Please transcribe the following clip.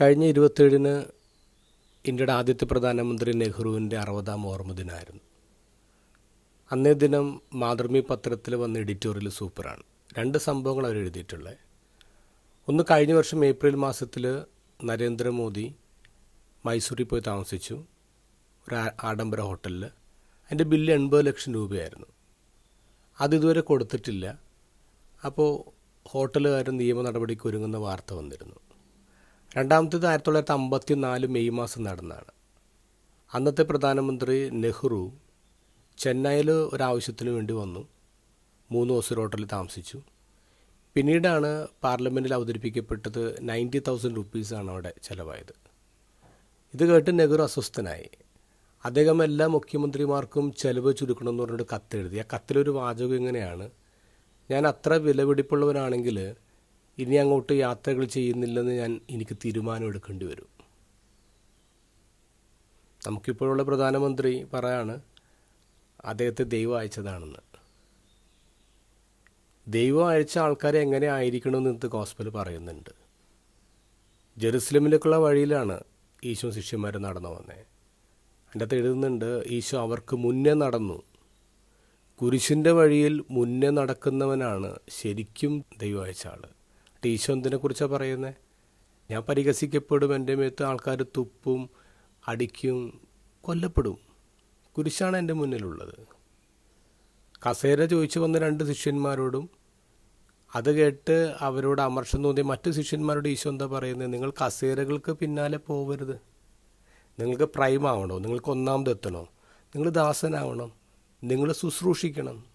കഴിഞ്ഞ ഇരുപത്തേഴിന് ഇന്ത്യയുടെ ആദ്യത്തെ പ്രധാനമന്ത്രി നെഹ്റുവിന്റെ അറുപതാം ഓർമ്മ ദിനമായിരുന്നു അന്നേ ദിനം മാതൃഭൂമി പത്രത്തിൽ വന്ന എഡിറ്റോറിയൽ സൂപ്പറാണ്. രണ്ട് സംഭവങ്ങൾ അവർ എഴുതിയിട്ടുള്ളത്. ഒന്ന് കഴിഞ്ഞ വർഷം ഏപ്രിൽ മാസത്തിൽ നരേന്ദ്രമോദി മൈസൂരിൽ പോയി താമസിച്ചു. ഒരു ആഡംബര ഹോട്ടലിൽ. അതിന്റെ ബില്ല് എൺപത് ലക്ഷം രൂപയായിരുന്നു. അത് ഇതുവരെ കൊടുത്തിട്ടില്ല. അപ്പോൾ ഹോട്ടലുകാരൻ നിയമ നടപടിക്ക് ഒരുങ്ങുന്ന വാർത്ത വന്നിരുന്നു. രണ്ടാമത്തേത് ആയിരത്തി തൊള്ളായിരത്തി അമ്പത്തി നാല് മെയ് മാസം നടന്നതാണ്. അന്നത്തെ പ്രധാനമന്ത്രി നെഹ്റു ചെന്നൈയിൽ ഒരാവശ്യത്തിന് വേണ്ടി വന്നു. മൂന്ന് ദിവസം ഹോട്ടലിൽ താമസിച്ചു. പിന്നീടാണ് പാർലമെന്റിൽ അവതരിപ്പിക്കപ്പെട്ടത് നയന്റി തൗസൻഡ് റുപ്പീസാണ് അവിടെ ചിലവായത്. ഇത് കേട്ട് നെഹ്റു അസ്വസ്ഥനായി. അദ്ദേഹം എല്ലാ മുഖ്യമന്ത്രിമാർക്കും ചെലവ് ചുരുക്കണമെന്ന് പറഞ്ഞിട്ട് കത്തെഴുതി. ആ കത്തിലൊരു വാചകം ഇങ്ങനെയാണ് ഞാൻ അത്ര വിലപിടിപ്പുള്ളവനാണെങ്കിൽ ഇനി അങ്ങോട്ട് യാത്രകൾ ചെയ്യുന്നില്ലെന്ന് ഞാൻ എനിക്ക് തീരുമാനമെടുക്കേണ്ടി വരും. നമുക്കിപ്പോഴുള്ള പ്രധാനമന്ത്രി പറയാണ് അദ്ദേഹത്തെ ദൈവം അയച്ചതാണെന്ന്. ദൈവം അയച്ച ആൾക്കാരെ എങ്ങനെ ആയിരിക്കണമെന്ന് ഇന്നത്തെ ഗോസ്പൽ പറയുന്നുണ്ട്. ജെറുസലമിലേക്കുള്ള വഴിയിലാണ് ഈശോ ശിഷ്യന്മാർ നടന്നു വന്നേ. അതിന്റെ അകത്ത് എഴുതുന്നുണ്ട് ഈശോ അവർക്ക് മുന്നേ നടന്നു. കുരിശിന്റെ വഴിയിൽ മുന്നേ നടക്കുന്നവനാണ് ശരിക്കും ദൈവം അയച്ച ആൾ എന്നിട്ട് എന്തിനെ കുറിച്ചാണ് പറയുന്നത് ഞാൻ പരിഹസിക്കപ്പെടും എന്റെ മേത്ത് ആൾക്കാർ തുപ്പും അടിക്കും കൊല്ലപ്പെടും. കുരിശാണ് എന്റെ മുന്നിലുള്ളത്. കസേര ചോദിച്ചു വന്ന രണ്ട് ശിഷ്യന്മാരോടും അത് കേട്ട് അവരോട് അമർഷം തോന്നിയ മറ്റു ശിഷ്യന്മാരോട് ഈശോ എന്താ പറയുന്നത് നിങ്ങൾ കസേരകൾക്ക് പിന്നാലെ പോകരുത് നിങ്ങൾക്ക് പ്രൈമാവണോ? നിങ്ങൾക്ക് ഒന്നാമതെത്തണോ? നിങ്ങൾ ദാസനാവണം. നിങ്ങൾ ശുശ്രൂഷിക്കണം.